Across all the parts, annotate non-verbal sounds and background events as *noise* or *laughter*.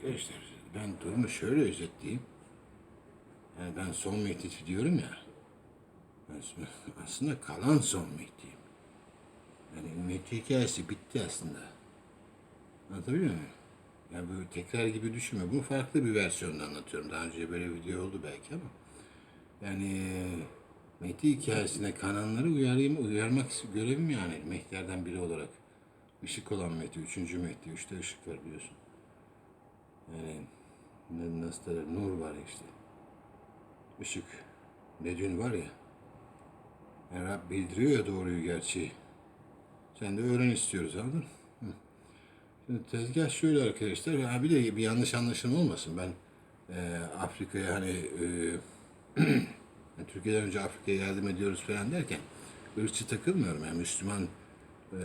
Arkadaşlar ben durumu şöyle özetleyeyim. Yani ben son Mehdi'ci diyorum ya. *laughs* Aslında kalan son Mehdi'yim. Yani Mehdi hikayesi bitti aslında. Anlatabiliyor muyum? Yani böyle tekrar gibi düşünme. Bunu farklı bir versiyonda anlatıyorum. Daha önce böyle video oldu belki ama. Yani Mehdi hikayesine kananları uyarayım, uyarmak görevim yani. Mehdilerden biri olarak. Işık olan Mehdi, üçüncü Mehdi. Üçte ışık var biliyorsun. Yani ne, nasıl derler, nur var işte. Işık. Nedün var ya. Yani Rab bildiriyor ya doğruyu gerçeği. Sen de öğren istiyoruz anladın? Hı. Şimdi tezgah şöyle arkadaşlar. Ha bir de bir yanlış anlaşılma olmasın. Ben e, Afrika'ya hani e, *clears throat* Türkiye'den önce Afrika'ya yardım ediyoruz falan derken ırkçı takılmıyorum. Yani Müslüman e,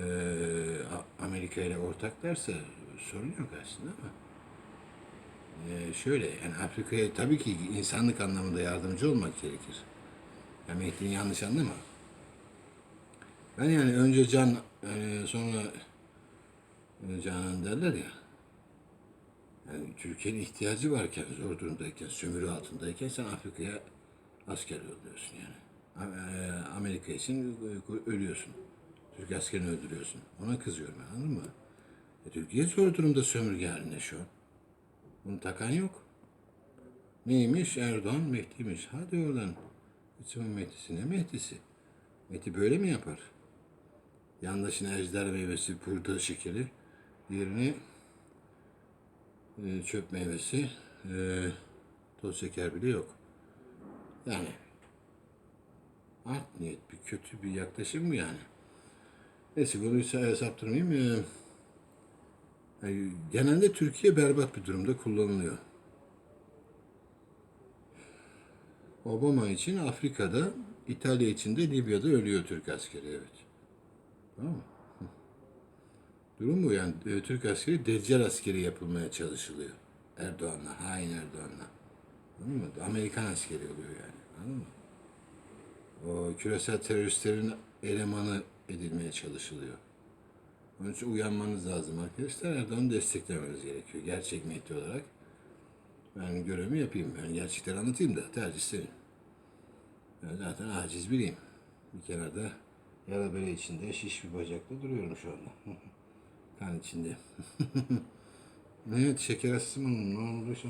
Amerika ile ortaklarsa sorun yok aslında ama e, şöyle yani Afrika'ya tabii ki insanlık anlamında yardımcı olmak gerekir. Yani Mehdi'nin yanlış anlama. Ben yani önce can e, sonra e, canan derler ya. Yani Türkiye'nin ihtiyacı varken, zor durumdayken, sömürü altındayken sen Afrika'ya asker yolluyorsun yani. E, Amerika için ölüyorsun. Türk askerini öldürüyorsun. Ona kızıyorum ben, anladın mı? E, Türkiye zor durumda sömürge halinde şu an. Bunu takan yok. Neymiş? Erdoğan Mehdi'ymiş. Hadi oradan. İçimin Mehdi'si ne Mehdi'si? Mehdi böyle mi yapar? Yandaşına ejder meyvesi, purda şekeri, diğerini e, çöp meyvesi, e, toz şeker bile yok. Yani art niyet, bir kötü bir yaklaşım mı yani? Neyse konuyu sa- saptırmayayım. E, genelde Türkiye berbat bir durumda kullanılıyor. Obama için Afrika'da, İtalya için de Libya'da ölüyor Türk askeri evet. Tamam. *laughs* Durum bu yani e, Türk askeri Deccal askeri yapılmaya çalışılıyor. Erdoğan'la, hain Erdoğan'la. Anladın mı? Amerikan askeri oluyor yani. Anladın mı? O küresel teröristlerin elemanı edilmeye çalışılıyor. Onun için uyanmanız lazım arkadaşlar. Erdoğan'ı desteklemeniz gerekiyor. Gerçek Mehdi olarak. Ben görevimi yapayım. Ben gerçekleri anlatayım da tercih senin. Ben zaten aciz biriyim. Bir kenarda yara bere içinde şiş bir bacakla duruyorum şu anda. *laughs* kan içinde. *laughs* evet şeker hastası? Ne oldu şu?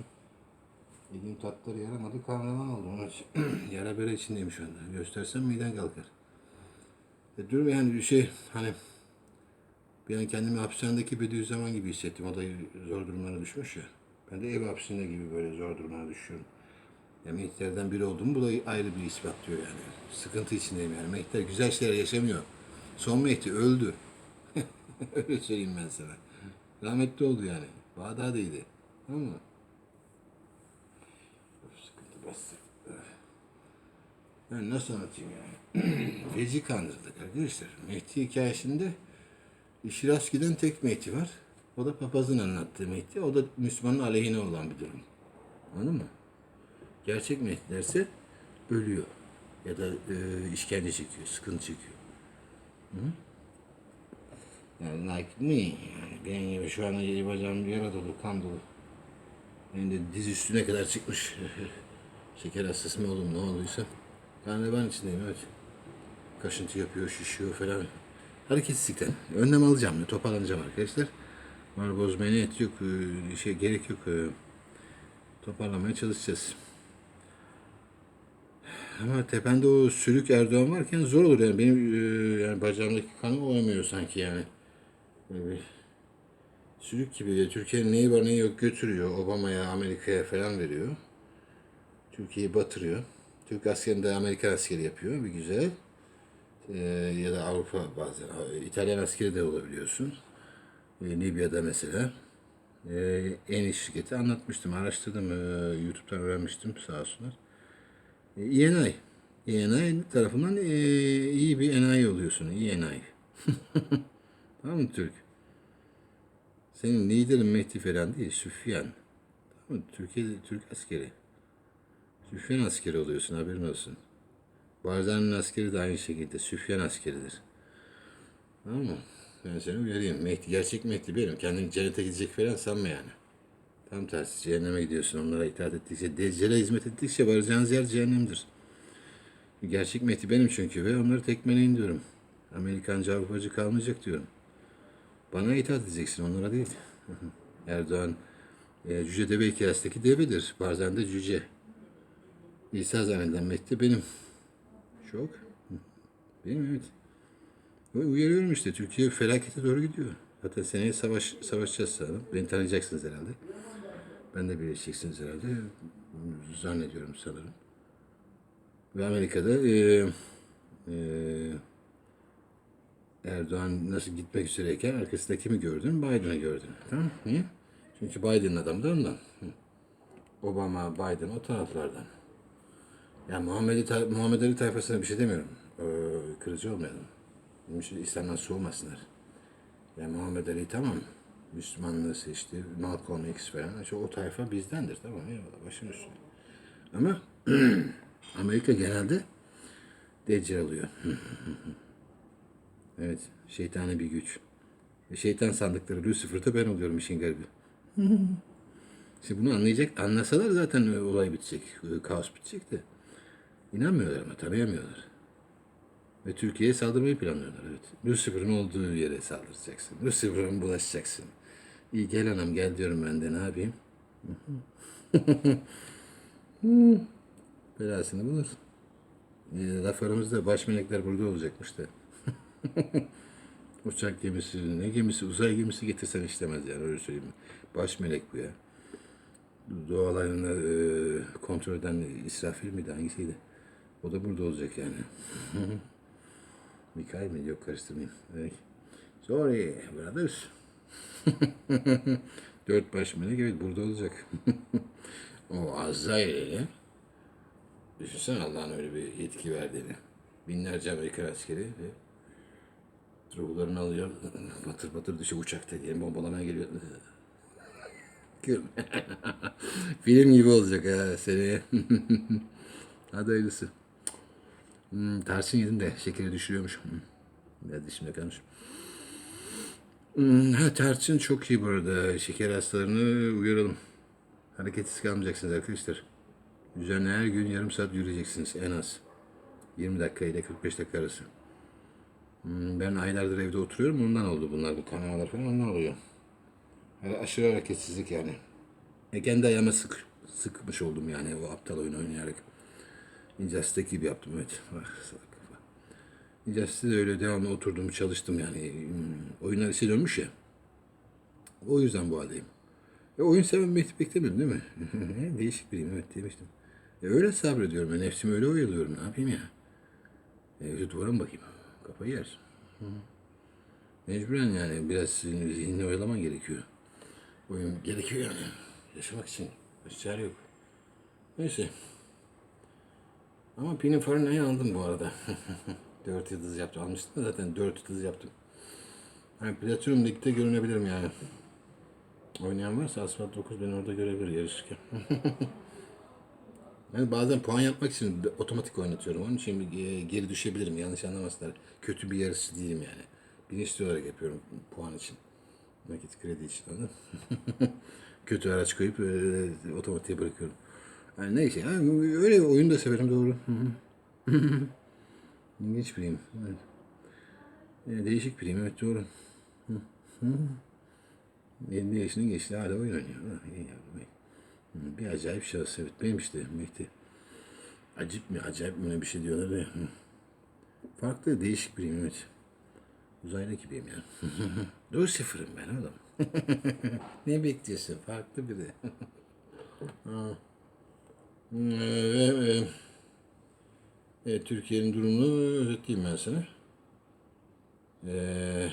Yediğim tatları yaramadı. Kahraman oldum. Onun için *clears throat* yara bere içindeyim şu anda. Göstersem miden kalkar. E, dur yani bir şey hani bir an kendimi hapishanedeki Bediüzzaman gibi hissettim. O da zor durumlara düşmüş ya. Ben de ev hapisinde gibi böyle zor durumlara düşüyorum. Ya Mehter'den biri olduğumu bu da ayrı bir ispatlıyor yani. Sıkıntı içindeyim yani. Mehter güzel şeyler yaşamıyor. Son Mehdi öldü. *laughs* Öyle söyleyeyim ben sana. Rahmetli oldu yani. Bağdadi'ydi. Tamam mı? Sıkıntı bastı. Ben nasıl anlatayım yani? *clears throat* Feci kandırdık arkadaşlar. Mehdi hikayesinde giden tek Mehdi var. O da papazın anlattığı Mehdi. O da Müslümanın aleyhine olan bir durum. Anladın mı? Gerçek Mehdilerse ölüyor. Ya da e, işkence çekiyor, sıkıntı çekiyor. Hı? Like me. Yani benim gibi şu anda yedi bacağım yara dolu, kan dolu. Benim de diz üstüne kadar çıkmış. *laughs* Şeker hastası mı oldum ne olduysa. Karnevan içindeyim evet. Kaşıntı yapıyor, şişiyor falan. Hareketsizlikten. Önlem alacağım, toparlanacağım arkadaşlar. Var bozmaya niyet yok, e, şey gerek yok. e, Toparlamaya çalışacağız. Ama tepende o sürük Erdoğan varken zor olur yani. Benim e, yani bacağımdaki kanı olamıyor sanki yani. Böyle bir sürük gibi de Türkiye'nin neyi var neyi yok götürüyor. Obama'ya, Amerika'ya falan veriyor. Türkiye'yi batırıyor. Türk askerini de Amerikan askeri yapıyor. Bir güzel. Ee, ya da Avrupa bazen. İtalyan askeri de olabiliyorsun. Ee, Libya'da mesela. Ee, en iyi şirketi anlatmıştım. Araştırdım. Ee, YouTube'dan öğrenmiştim sağ olsunlar. Ee, ENI. ENI tarafından iyi bir enayi oluyorsun. İyi enayi. *laughs* tamam mı Türk? Senin liderin Mehdi falan değil. Süfyan. Tamam mı? Türkiye, Türk askeri. Süfyan askeri oluyorsun haberin olsun. Barzani'nin askeri de aynı şekilde Süfyan askeridir. Tamam mı? Ben seni uyarayım. Mehdi, gerçek Mehdi benim. Kendini cennete gidecek falan sanma yani. Tam tersi cehenneme gidiyorsun. Onlara itaat ettikçe, Deccale hizmet ettikçe varacağınız yer cehennemdir. Gerçek Mehdi benim çünkü ve onları tekmeleyin diyorum. Amerikancı Avrupacı kalmayacak diyorum. Bana itaat edeceksin, onlara değil. *laughs* Erdoğan e, cüce deve hikayesindeki devedir. Bazen de cüce. İsa zanneden Mehdi benim. Şok. Benim evet. Ve Uyarıyorum işte. Türkiye felakete doğru gidiyor. Zaten seneye savaş savaşacağız sanırım. Beni tanıyacaksınız herhalde. Ben de birleşeceksiniz herhalde. Zannediyorum sanırım. Ve Amerika'da e, e, Erdoğan nasıl gitmek üzereyken arkasında kimi gördün? Biden'ı gördün. Tamam Niye? Çünkü Biden'ın adamı da ondan. Hı. Obama, Biden o taraflardan. Yani Muhammed, Ali- Muhammed Ali tayfasına bir şey demiyorum. Ee, kırıcı olmayalım. Müslü- İslam'dan soğumasınlar. Yani Muhammed Ali tamam. Müslümanlığı seçti. Malcolm X falan. İşte o tayfa bizdendir. Tamam eyvallah. Başın üstüne. Ama *clears throat* Amerika genelde Deccal alıyor. *laughs* evet. Şeytani bir güç. Ve şeytan sandıkları Lucifer'da ben oluyorum işin garibi. *laughs* Şimdi bunu anlayacak, anlasalar zaten e, olay bitecek, e, kaos bitecek de. İnanmıyorlar ama tanıyamıyorlar. Ve Türkiye'ye saldırmayı planlıyorlar evet. Lucifer'ın olduğu yere saldıracaksın. Lucifer'ın bulaşacaksın. İyi gel anam gel diyorum ben de ne yapayım. *laughs* Belasını bulur. E, laf aramızda baş melekler burada olacakmış da. *laughs* Uçak gemisi, ne gemisi, uzay gemisi getirsen işlemez yani öyle söyleyeyim. Baş melek bu ya. Doğa olaylarını e, kontrol eden İsrafil miydi, hangisiydi? O da burada olacak yani. *laughs* Mikail mi? Yok karıştırmayayım. Evet. Sorry brothers. *laughs* Dört baş melek evet burada olacak. *laughs* o Azrail'e düşünsene Allah'ın öyle bir yetki verdiğini. Binlerce Amerikan askeri ve ruhlarını alıyor. Batır batır düşüyor uçakta diye bombalamaya geliyor. Film gibi olacak ha seneye. Hadi hayırlısı. Hmm, tarçın yedin de şekeri düşürüyormuş. Hmm. Biraz dişimde kalmış. Hmm, ha, tarçın çok iyi bu arada. Şeker hastalarını uyaralım. Hareketsiz kalmayacaksınız arkadaşlar. Düzenli her gün yarım saat yürüyeceksiniz en az. 20 dakika ile 45 dakika arası. Hmm, Ben aylardır evde oturuyorum. Ondan oldu bunlar. Bu kanallar falan ondan oluyor. Yani aşırı hareketsizlik yani. E kendi ayağıma sık, sıkmış oldum yani o aptal oyunu oynayarak. Injustice gibi yaptım evet. Injustice'de de öyle devamlı oturdum çalıştım yani. Hmm, Oyunlar işe dönmüş ya. O yüzden bu haldeyim. E, oyun seven Mehdi beklemiyordun değil mi? *laughs* Değişik biriyim evet demiştim. E, öyle sabrediyorum ben nefsimi öyle oyalıyorum ne yapayım ya. E, şu duvara mı bakayım? Kafayı yer. Mecburen yani biraz zihnini oyalaman gerekiyor. Oyun gerekiyor yani. Yaşamak için. Başka çare yok. Neyse. Ama Pininfarina'yı aldım bu arada. *laughs* 4 yıldız yaptım. Almıştım da zaten 4 yıldız yaptım. Yani Platinum Lig'de görünebilirim yani. Oynayan varsa Asfalt 9 beni orada görebilir yarışırken. *laughs* Yani bazen puan yapmak için otomatik oynatıyorum. Onun için e, geri düşebilirim. Yanlış anlamasınlar. Kötü bir yarışçı değilim yani. Bilinçli olarak yapıyorum puan için. Nakit kredi için. *laughs* Kötü araç koyup e, otomatiğe bırakıyorum. Yani neyse. Yani öyle oyun da severim doğru. *laughs* İlginç biriyim. Evet. E, değişik biriyim evet doğru. Hı hı. 50 yaşını geçti hala oyun oynuyor. Bir acayip şahıs evet. Benim işte Mehdi. Acip mi acayip mi bir şey diyorlar ya. Farklı değişik biriyim evet. Uzaylı gibiyim ya. *laughs* Lucifer'ım ben oğlum. *laughs* ne bekliyorsun? Farklı biri. Ha. Ee, e, e, Türkiye'nin durumunu özetleyeyim ben sana. Ee,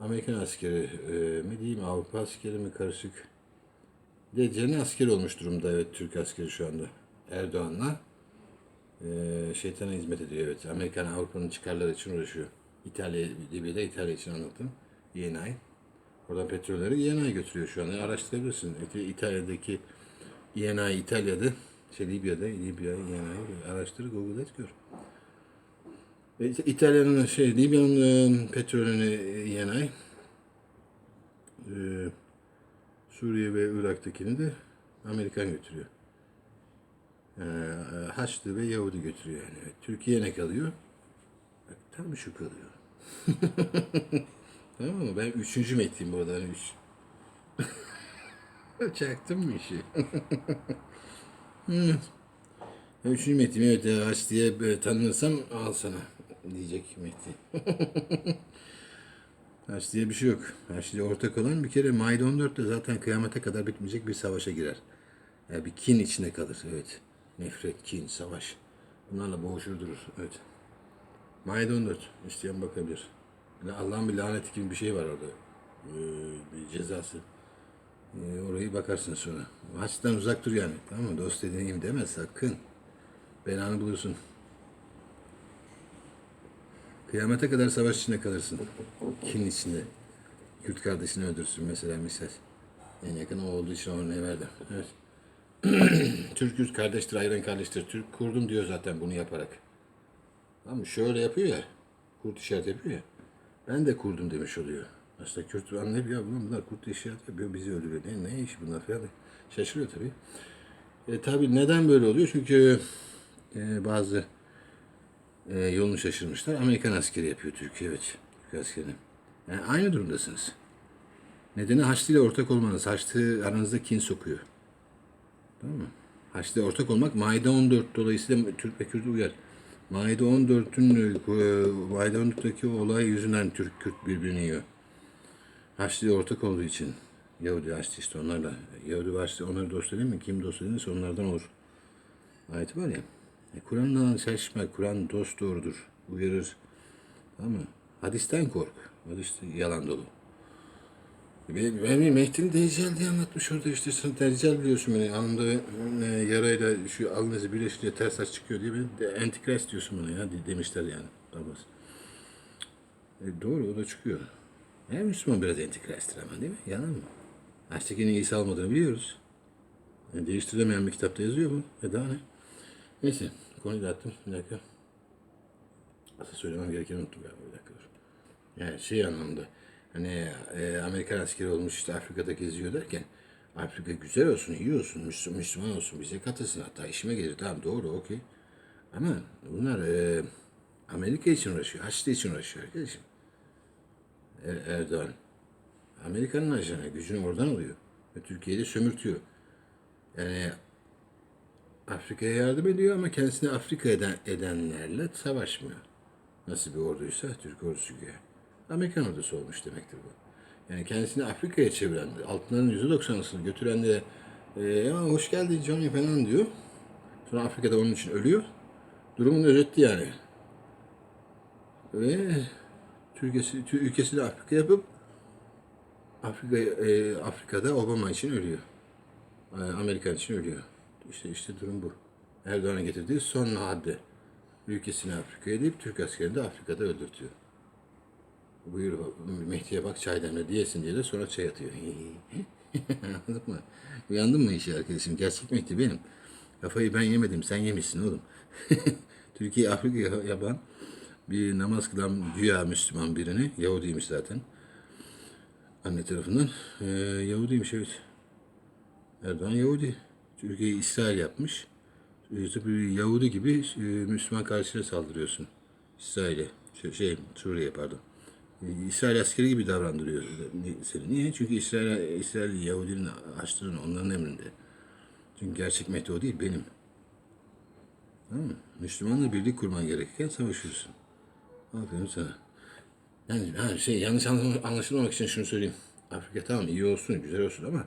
Amerikan askeri e, mi diyeyim, Avrupa askeri mi karışık? Deccal'in askeri olmuş durumda evet Türk askeri şu anda. Erdoğan'la e, şeytana hizmet ediyor evet. Amerikan Avrupa'nın çıkarları için uğraşıyor. İtalya, Libya'da İtalya için anlattım. YNI. Oradan petrolleri YNI götürüyor şu anda. Araştırabilirsin. İta- İtalya'daki YNI İtalya'da, şey Libya'da, Libya YNI araştır Google'da gör. Ve İta- İtalya'nın şey Libya'nın e, petrolünü e, Suriye ve Irak'takini de Amerikan götürüyor. Ee, Haçlı ve Yahudi götürüyor yani. Türkiye ne kalıyor? Bak, Tam şu kalıyor. *laughs* tamam mı? Ben üçüncü metliyim bu arada. Hani üç. *laughs* Çaktın mı işi? Ben üçüncü metliyim. Evet ya, Haç diye e, tanınırsam al sana diyecek Mehdi. *laughs* Haç diye bir şey yok. Haç diye ortak olan bir kere Maide 14'te zaten kıyamete kadar bitmeyecek bir savaşa girer. Yani bir kin içine kalır. Evet. Nefret, kin, savaş. Bunlarla boğuşur durur. Evet. Maide 14. İsteyen bakabilir. Yani Allah'ın bir laneti gibi bir şey var orada. Ee, bir cezası. Ee, orayı bakarsın sonra. Haçtan uzak dur yani. Tamam mı? Dost dediğim deme sakın. Belanı bulursun. Kıyamete kadar savaş içinde kalırsın. Kin içinde. Kürt kardeşini öldürsün mesela misal. En yakın o olduğu için örneği verdim. Evet. *clears throat* Türk Kürt kardeştir, ayran kardeştir. Türk kurdum diyor zaten bunu yaparak. Ama şöyle yapıyor ya. Kurt işaret yapıyor ya. Ben de kurdum demiş oluyor. Aslında Kürt anlayıp ya ulan bunlar kurt işaret yapıyor bizi öldürüyor. Ne, ne iş bunlar falan. Şaşırıyor tabii. E, tabii neden böyle oluyor? Çünkü e, bazı e, yolunu şaşırmışlar. Amerikan askeri yapıyor Türkiye evet. Türk askeri. Yani aynı durumdasınız. Nedeni Haçlı ile ortak olmanız. Haçlı aranızda kin sokuyor. Tamam mı? Haçlı ile ortak olmak Maide 14 dolayısıyla Türk ve Kürt uyar. Maide 14'ün e, Maide 14'teki olay yüzünden Türk Kürt birbirini yiyor. Haçlı ortak olduğu için Yahudi Haçlı işte onlarla. Yahudi Haçlı onları dost edin mi? Kim dost edinirse onlardan olur. Ayeti var ya. E, Kur'an'dan şaşma. Kur'an dost doğrudur. Uyarır. Tamam mı? Hadisten kork. Hadis yalan dolu. Benim, benim Mehdi'nin Deccal diye anlatmış orada işte sen Deccal biliyorsun beni alnımda e, yarayla şu alnınızı birleşince ters saç çıkıyor diye beni de antikrist diyorsun bana ya de- demişler yani. Abbas. E, doğru o da çıkıyor. Her Müslüman biraz antikristtir ama değil mi? Yalan mı? Açtekin'in İsa olmadığını biliyoruz. E, değiştirilemeyen bir kitapta yazıyor mu? E daha ne? Neyse konuyu dağıttım. Bir dakika. Asıl söylemem gerekeni unuttum galiba. Bir dakika. Yani şey anlamda hani e, Amerikan askeri olmuş işte Afrika'da geziyor derken Afrika güzel olsun, iyi olsun, Müslüman, Müslüman olsun, bize katılsın. Hatta işime gelir. Tamam doğru, okey. Ama bunlar e, Amerika için uğraşıyor, Haçlı için uğraşıyor arkadaşım. Er- Erdoğan. Amerika'nın ajanı, gücünü oradan alıyor. Ve Türkiye'yi de sömürtüyor. Yani Afrika'ya yardım ediyor ama kendisini Afrika eden, edenlerle savaşmıyor. Nasıl bir orduysa Türk ordusu güya. Amerikan ordusu olmuş demektir bu. Yani kendisini Afrika'ya çeviren, altınların %90'ısını götüren de e, hoş geldin Johnny falan diyor. Sonra Afrika'da onun için ölüyor. Durumun özeti yani. Ve Türkiye'si, Tü- ülkesini Afrika yapıp Afrika, e, Afrika'da Obama için ölüyor. E, Amerikan için ölüyor. İşte işte durum bu. Erdoğan'a getirdiği son hadde. Ülkesini Afrika'ya deyip Türk askerini de Afrika'da öldürtüyor. Buyur Mehdi'ye bak çay demle diyesin diye de sonra çay atıyor. *laughs* Anladın mı? Uyandın mı işi arkadaşım? Gerçek Mehdi benim. Kafayı ben yemedim sen yemişsin oğlum. *laughs* Türkiye Afrika'ya yapan bir namaz kılan güya Müslüman birini, Yahudiymiş zaten. Anne tarafından. Ee, Yahudiymiş evet. Erdoğan Yahudi. Türkiye'yi İsrail yapmış. İşte bir Yahudi gibi e, Müslüman karşısına saldırıyorsun. İsrail'e. Şey, şey Suriye pardon. E, İsrail askeri gibi davrandırıyor seni. Niye? Çünkü İsrail, İsrail Yahudinin açtığını onların emrinde. Çünkü gerçek Mehdi o değil benim. Tamam mı? Müslümanla birlik kurman gerekirken savaşıyorsun. Aferin sana. Yani ha, şey yanlış anla- anlaşılmamak için şunu söyleyeyim. Afrika tamam iyi olsun, güzel olsun ama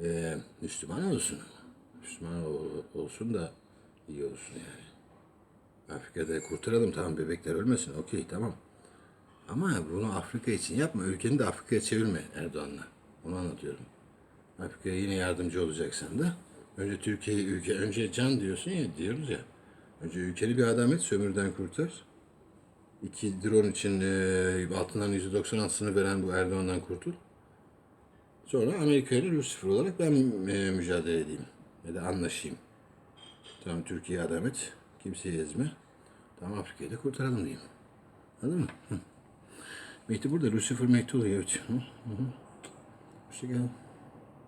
e, Müslüman olsun. Müslüman ol- olsun da iyi olsun yani. Afrika'da kurtaralım tamam bebekler ölmesin okey tamam. Ama bunu Afrika için yapma. Ülkeni de Afrika'ya çevirme Erdoğan'la. Onu anlatıyorum. Afrika'ya yine yardımcı olacaksan da önce Türkiye ülke önce can diyorsun ya diyoruz ya. Önce ülkeni bir adam et sömürden kurtar. İki drone için e, altından %96'sını veren bu Erdoğan'dan kurtul. Sonra Amerika ile Lucifer olarak ben e, mücadele edeyim. Ya da anlaşayım. Tamam Türkiye adam et. Kimseyi ezme. Tamam Afrika'yı da kurtaralım diyeyim. Anladın mı? Hı. Mehdi burada. Lucifer Mehdi oluyor. Evet.